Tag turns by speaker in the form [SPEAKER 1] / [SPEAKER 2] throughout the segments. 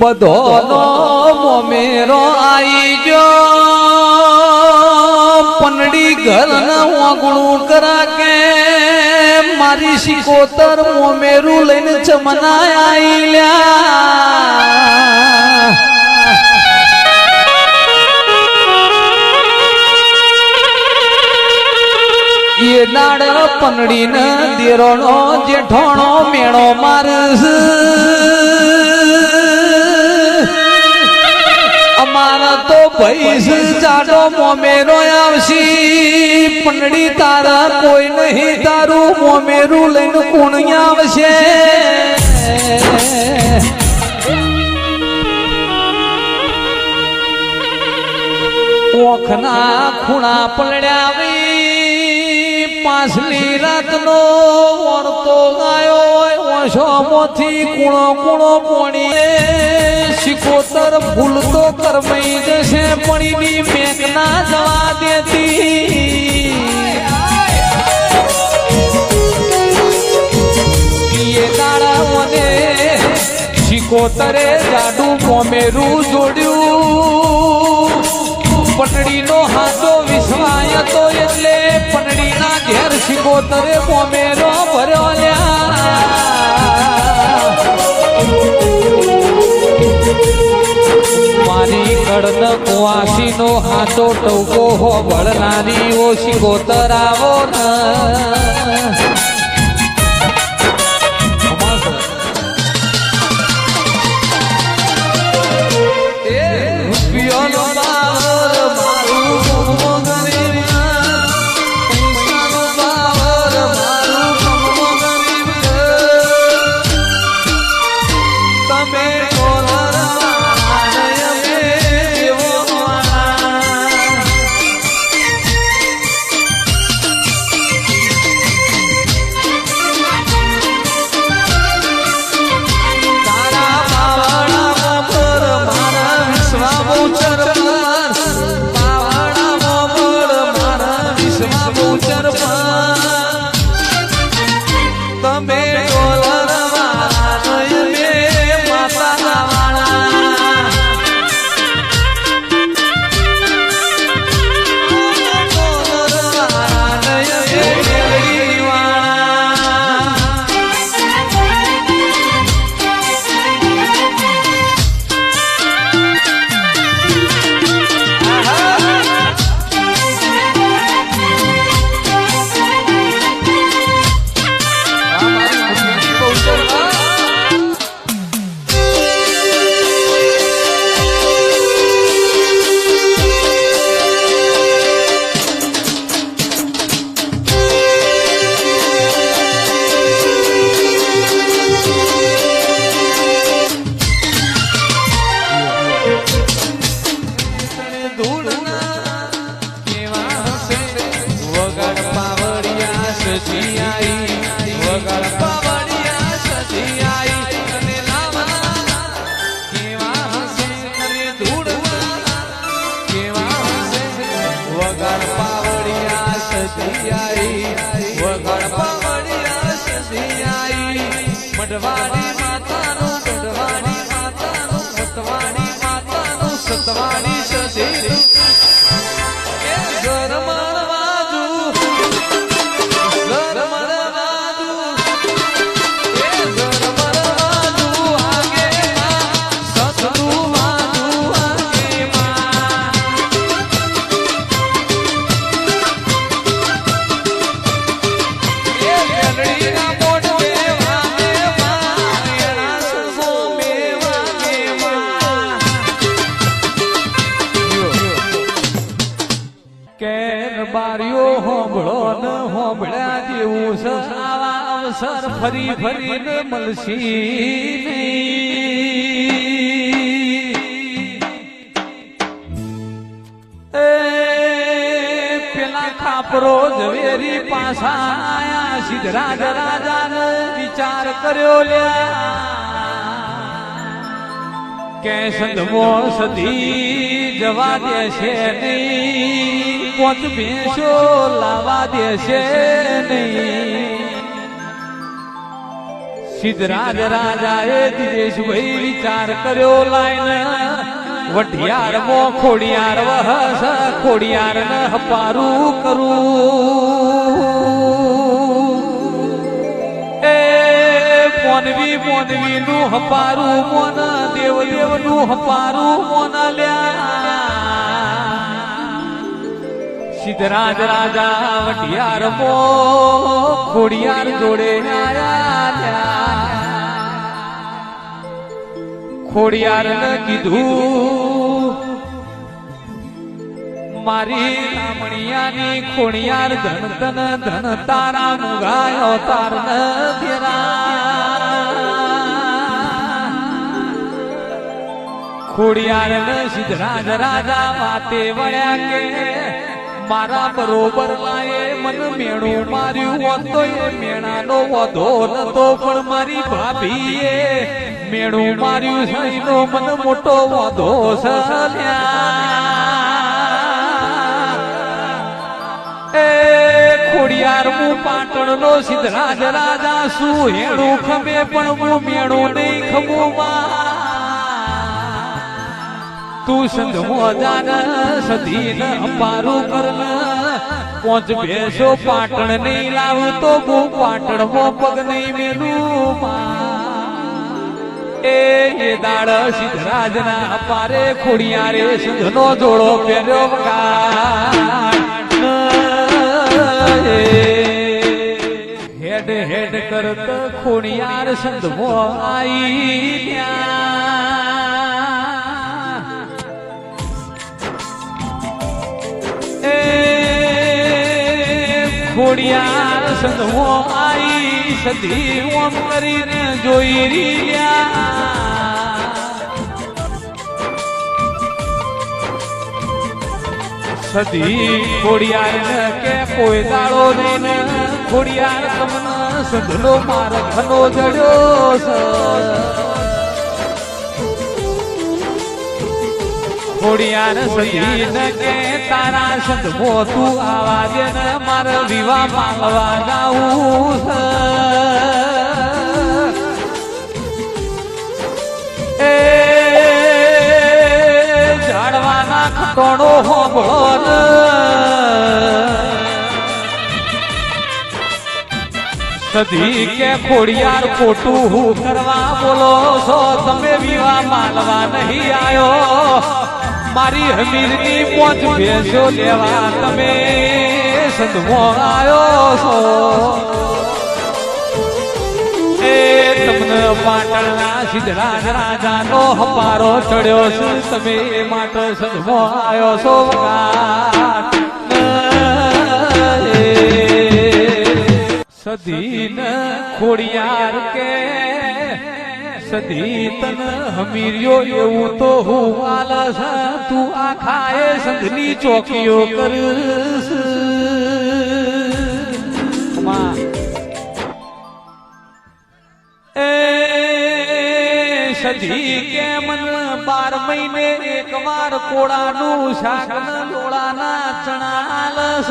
[SPEAKER 1] બધો નો મોમેરો આઈ જો પનડી ઘર ના ઓગણું કરા કે મારી શિકોતર મોમેરું લઈને ચમના આઈ લ્યા એ દાડ પનડી ને દેરોનો જેઠોણો મેણો મારસ. ભૈસ જાડો મોમેરો આવશી. પનડી તારા કોઈ નહીં, તારું મોમેરું લઈને કોણ આવશે? ઓખના ખૂણા પલડ્યા પાછલી રાતનો વર્તો ગાયો ઓછો મોથી કુણો કુણો પોણી શિકોતર ફૂલ તો કરમઈ જશે, પણીની મેઘ ના જવા દેતી. શિકોતરે જાડું મોમેરું જોડ્યું. પટડીનો હાથો વિસવાય તો એટલે પટડીના ઘેર શિકોતરે મોમેરો ભર્યો લ્યા. મારી કડન કુવાસીનો હાથો ટવકો હો ભળનારી ઓ શિકોતર આવો ને. of divine. ન હોંભળ્યા જેવું છે આવા અવસર ફરી ફરીને મળશી પેલા ખાપરો ઝવેરી પાછા આયા સિદ્ધરાજ વિચાર કર્યો લ્યા. કે સંધમો સધી જવા છે નહીં. પોત ભેંસો લાવા દેશે નહીં. સિદ્ધરાજ રાજાએ દિનેશભાઈ વિચાર કર્યો લાઈન. વઢિયાર મો ખોડિયાર વહસ ખોડિયાર ન હપારું કરું. એ મોનવી મોનવી નું હપારું મોન દેવ દેવનું હપારું મોન લ્યા. સિદ્ધરાજ રાજા વટિયાર મો, ખોડિયાર જોડે ખોડિયાર ને કીધું, મારી રામણિયાની ખોડિયાર ધન ધન ધન તારા મુગાયો તાર ખોડિયાર ને સિદ્ધરાજ રાજા વાતે વળ્યા કે મારા બરોબર લાયે મન મેણું માર્યું હોત તો એ મેણાનો વધો નતો, પણ મારી ભાભીએ મેણું માર્યું સહીનો મન મોટો વધો સલ્યા એ ખોડિયાર હું પાટણ નો સિદ્ધરાજ રાજા શું હેણું ખમે પણ હું મેણું નહીં ખમું તું સંધમો જાન સધીન ન અંબારું કરન, પોંચ બેસો પાટણ નહીં લાવું તો હું પાટણ મો પગ નહીં મેલું એ દાડ સિદ્ધરાજ ના પારે ખોડિયારે સંધનો જોડો પહેર્યો હેડ હેડ કરત ખોડિયાર સંધમો આઈ ત્યાં. કરીને જોઈ રહ્યા સધી ખોડિયાર કે કોઈ દાડો નહીં ખોડિયાર તમને સંધનો માર ઘનો જડ્યો ખોડિયાર સધી કે તારા સંધમો તું આવા દે ને મારે વિવાહ માંગવા છે એ ઝાડવાના ખટોણો હોંભળો સધી કે ખોડિયાર ખોટું હું કરવા બોલો છો? તમે વિવાહ માનવા નહીં આયો મારી હમીરની પોચ ભેસો લેવા તમે સંતમો આવ્યો છો એ તમને પાટણના સિદ્ધરાજ રાજાનો હપારો ચડ્યો છે તમે એ માટે સંધમો આવ્યો છો. સદીન ખોડિયાર કે સદી હમીર્યો એવું તો હું આલસ તું આખા એ સંઘની ચોકીઓ કરસ સધી કે મન બાર મહિને એક વાર કોળાનું શાક લોળાના ચણા લસ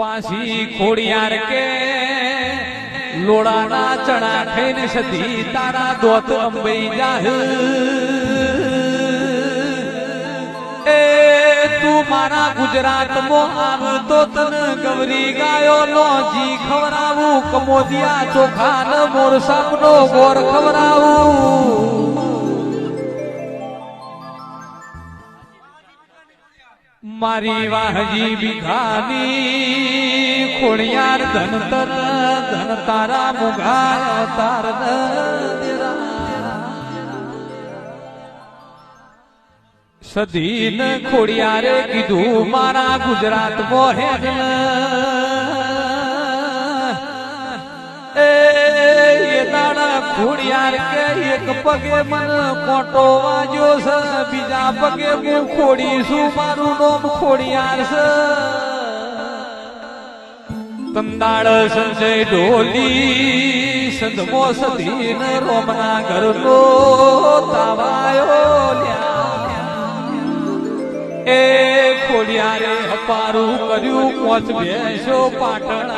[SPEAKER 1] પાછી ખોડિયાર કે લોડાના ચણા ખાઈને સધી તારા દોત અંબઈ જાહ. એ તું મારા ગુજરાતમાં આવ તો તન ગવરી ગાયો નો જી ખવરાવું કમોદિયા ચોખા મોર સાપનો ગોર ખવરાવું મારી વાહજી ભીખાની ખોડિયાર ધન તર ધન તારા મુઘા તાર સધીન ખોડિયારે કીધું, મારા ગુજરાત મોહેન દાડા ખોડિયાર કે એક પગે મન કોટો વાજો છે, બીજા પગે હું ખોડી છું, મારું નામ ખોડિયાર છે. તંદાળ સંજય ઢોલી સંધમો સધીન રોમના ઘરનો તાવાયો લ્યા. એ ખોડિયારે હપારું કર્યું, પોચ બેસો પાટણ